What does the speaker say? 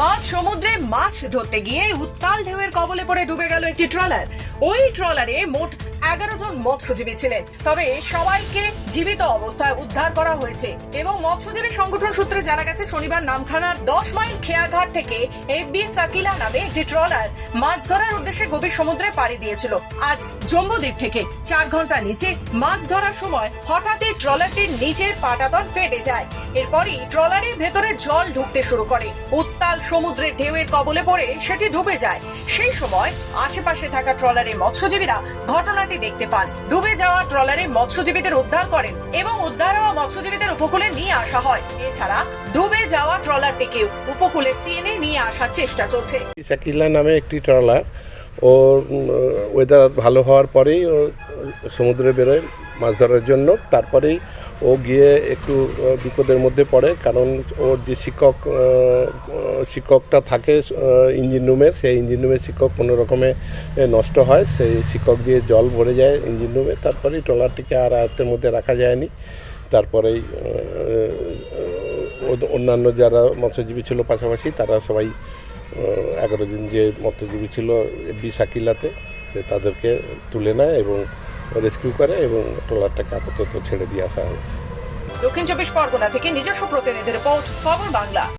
মাছ সমুদ্রে মাছ ধরতে গিয়ে উত্তাল ঢেউয়ের কবলে পড়ে ডুবে গেল একটি ট্রলার। ওই ট্রলারে মোট এগারো জন মৎস্যজীবী ছিলেন। তবে সবাইকে জীবিত অবস্থায় উদ্ধার করা হয়েছে এবং মৎস্যজীবী সংগঠন সূত্রে জানা গেছে, শনিবার নামখানার দশ মাইল খেয়াঘাট থেকে এফবি সাকিলা নামে একটি ট্রলার মাছ ধরার উদ্দেশ্যে গভীর সমুদ্রে পাড়ি দিয়েছিল। আজ জম্বুদ্বীপ থেকে চার ঘণ্টা নিচে মাছ ধরার সময় হঠাৎই ট্রলারটির নিচের পাটাতন ফেটে যায়। এরপরই ট্রলারের ভেতরে জল ঢুকতে শুরু করে। উত্তাল সমুদ্রের ঢেউয়ের কবলে পড়ে সেটি ডুবে যায়। সেই সময় আশেপাশে থাকা ট্রলারের মৎস্যজীবীরা ঘটনাটি দেখতে পান। ডুবে যাওয়া ট্রলারে মৎস্যজীবীদের উদ্ধার করেন এবং উদ্ধার হওয়া মৎস্যজীবীদের উপকূলে নিয়ে আসা হয়। এছাড়া ডুবে যাওয়া ট্রলারটিকেও উপকূলে টেনে নিয়ে আসার চেষ্টা চলছে। সাকিলা নামে একটি ট্রলার ও ওয়েদার ভালো হওয়ার পরেই ও সমুদ্রে বেরোয় মাছ ধরার জন্য। তারপরেই ও গিয়ে একটু বিপদের মধ্যে পড়ে, কারণ ওর যে শিক্ষক শিক্ষকটা থাকে ইঞ্জিন রুমের সেই ইঞ্জিন রুমের শিক্ষক কোনো রকমে নষ্ট হয়। সেই শিক্ষক দিয়ে জল ভরে যায় ইঞ্জিন রুমে, তারপরেই ট্রলারটিকে আর আয়ত্তের মধ্যে রাখা যায়নি। তারপরেই অন্যান্য যারা মৎস্যজীবী ছিল পাশাপাশি, তারা সবাই এগারো দিন যে মৎস্যজীবী ছিল বি সাকিলাতে সে তাদেরকে তুলে নেয় এবং রেস্কিউ করে এবং ট্রলারটাকে আপাতত ছেড়ে দিয়ে আসা হয়েছে। দক্ষিণ চব্বিশ পরগনা থেকে নিজস্ব প্রতিনিধি রিপোর্ট খবর বাংলা।